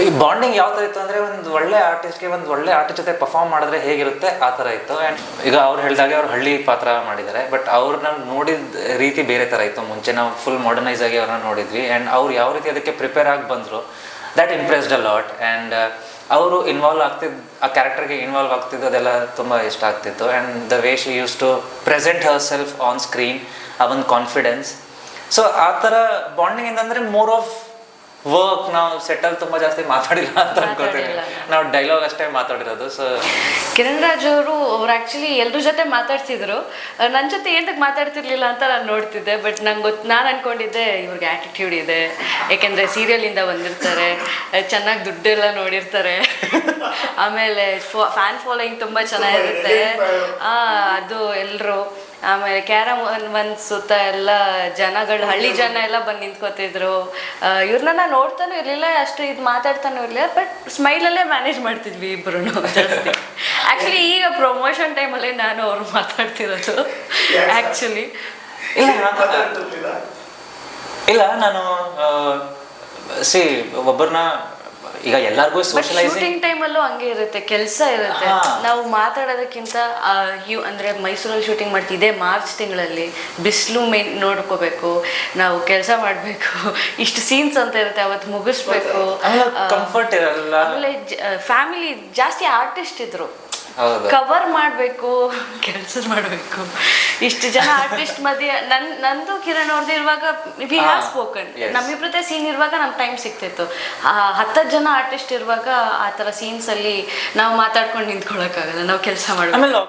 ಈ ಬಾಂಡಿಂಗ್ ಯಾವ ಥರ ಇತ್ತು ಅಂದರೆ ಒಂದು ಒಳ್ಳೆ ಆರ್ಟಿಸ್ಟ್ಗೆ ಒಂದು ಒಳ್ಳೆ ಆರ್ಟಿಸ್ಟ್ ಜೊತೆ ಪರ್ಫಾರ್ಮ್ ಮಾಡಿದ್ರೆ ಹೇಗಿರುತ್ತೆ ಆ ಥರ ಇತ್ತು. ಆ್ಯಂಡ್ ಈಗ ಅವ್ರು ಹೇಳಿದಾಗೆ ಅವ್ರು ಹಳ್ಳಿ ಪಾತ್ರ ಮಾಡಿದ್ದಾರೆ. ಬಟ್ ಅವ್ರನ್ನ ನೋಡಿದ ರೀತಿ ಬೇರೆ ಥರ ಇತ್ತು. ಮುಂಚೆ ನಾವು ಫುಲ್ ಮಾಡರ್ನೈಸ್ ಆಗಿ ಅವ್ರನ್ನ ನೋಡಿದ್ವಿ. ಆ್ಯಂಡ್ ಅವ್ರು ಯಾವ ರೀತಿ ಅದಕ್ಕೆ ಪ್ರಿಪೇರ್ ಆಗಿ ಬಂದರು that impressed a lot and ಅವರು ಇನ್ವಾಲ್ವ್ ಆಗ್ತಿದ್ದ ಆ ಕ್ಯಾರೆಕ್ಟರ್ಗೆ ಇನ್ವಾಲ್ವ್ ಆಗ್ತಿದ್ದು ಅದೆಲ್ಲ ತುಂಬ ಇಷ್ಟ ಆಗ್ತಿತ್ತು. And the way she use to present her self on screen ಆ ಒಂದು ಕಾನ್ಫಿಡೆನ್ಸ್ ಸೊ ಆ ಥರ ಬಾಂಡಿಂಗ್ ಏನಂದರೆ ಮೋರ್ ಆಫ್ ವರ್ಕ್ ನಾವು ಸೆಟಲ್ ತುಂಬಾ ಜಾಸ್ತಿ ಮಾತಾಡಿಲ್ಲ ಅಂತ ಅನ್ಕೋತೀನಿ. ಮಾತಾಡಿಲ್ಲ. ನಾವು ಡೈಲಾಗ್ ಅಷ್ಟೇ ಮಾತಾಡಿರೋದು ಸೊ ಕಿರಣ್ ರಾಜ್ ಅವರು ಅವ್ರು ಆಕ್ಚುಲಿ ಎಲ್ರ ಜೊತೆ ಮಾತಾಡ್ತಿದ್ರು ನನ್ನ ಜೊತೆ ಏನಕ್ಕೆ ಮಾತಾಡ್ತಿರ್ಲಿಲ್ಲ ಅಂತ ನಾನು ನೋಡ್ತಿದ್ದೆ ಬಟ್ ನಂಗೆ ಗೊತ್ತು ನಾನು ಅನ್ಕೊಂಡಿದ್ದೆ ಇವ್ರಿಗೆ ಆ್ಯಟಿಟ್ಯೂಡ್ ಇದೆ ಯಾಕೆಂದರೆ ಸೀರಿಯಲಿಂದ ಬಂದಿರ್ತಾರೆ. ಚೆನ್ನಾಗಿ ದುಡ್ಡೆಲ್ಲ ನೋಡಿರ್ತಾರೆ. ಆಮೇಲೆ ಫ್ಯಾನ್ ಫಾಲೋಯಿಂಗ್ ತುಂಬ ಚೆನ್ನಾಗಿರುತ್ತೆ. ಅದು ಎಲ್ಲರೂ ಆಮೇಲೆ ಕ್ಯಾರಮ್ ಒಂದು ಸುತ್ತ ಎಲ್ಲ ಜನಗಳು, ಹಳ್ಳಿ ಜನ ಎಲ್ಲ ಬಂದು ನಿಂತ್ಕೋತಿದ್ರು. ಇವ್ರನ್ನ ನೋಡ್ತಾನೂ ಇರಲಿಲ್ಲ, ಅಷ್ಟು ಇದು ಮಾತಾಡ್ತಾನೂ ಇರಲಿಲ್ಲ ಬಟ್ ಸ್ಮೈಲಲ್ಲೇ ಮ್ಯಾನೇಜ್ ಮಾಡ್ತಿದ್ವಿ ಇಬ್ಬರು ಜಾಸ್ತಿ. ಆ್ಯಕ್ಚುಲಿ ಈಗ ಪ್ರಮೋಷನ್ ಟೈಮಲ್ಲೇ ನಾನು ಅವ್ರು ಮಾತಾಡ್ತಿರೋದು ಆ್ಯಕ್ಚುಲಿ ಇಲ್ಲ ನಾನು ಸಿ ಒಬ್ಬರನ್ನ ಈಗ ಎಲ್ಲರಿಗೂ ಸೋಷಲೈಸಿಂಗ್ ಟೈಮಲ್ಲೂ ಹಂಗೆ ಇರುತ್ತೆ ಕೆಲಸ ಇರುತ್ತೆ. ನಾವು ಮಾತಾಡೋದಕ್ಕಿಂತ ಆ, ಯು ಅಂದರೆ ಮೈಸೂರಲ್ಲಿ ಶೂಟಿಂಗ್ ಮಾಡ್ತಿದ್ದೆ ಇದೇ ಮಾರ್ಚ್ ತಿಂಗಳಲ್ಲಿ ಬಿಸಿಲು ಮೇನ್ ನೋಡ್ಕೋಬೇಕು ನಾವು ಕೆಲಸ ಮಾಡಬೇಕು ಇಷ್ಟು ಸೀನ್ಸ್ ಅಂತ ಇರುತ್ತೆ ಅವತ್ತು ಮುಗಿಸ್ಬೇಕು. ಕಂಫರ್ಟ್ ಇರಲ್ಲ. ಆಮೇಲೆ ಫ್ಯಾಮಿಲಿ ಜಾಸ್ತಿ ಆರ್ಟಿಸ್ಟ್ ಇದ್ರು. ಕವರ್ ಮಾಡಬೇಕು ಕೆಲಸ ಮಾಡಬೇಕು. ಇಷ್ಟು ಜನ ಆರ್ಟಿಸ್ಟ್ ಮಧ್ಯೆ ನನ್ ನಂದು ಕಿರಣ್ ಅವ್ರದ್ದು ಇರುವಾಗ ವಿ ಹ್ಯಾವ್ ಸ್ಪೋಕನ್ ಸೀನ್ ಇರುವಾಗ ನಮ್ಗೆ ಟೈಮ್ ಸಿಗ್ತಿತ್ತು. ಆ ಹತ್ತತ್ತು ಜನ ಆರ್ಟಿಸ್ಟ್ ಇರುವಾಗ ಆ ಥರ ಸೀನ್ಸ್ ಅಲ್ಲಿ ನಾವು ಮಾತಾಡ್ಕೊಂಡು ನಿಂತ್ಕೊಳಕ್ಕಾಗಲ್ಲ ನಾವು ಕೆಲಸ ಮಾಡಬೇಕು.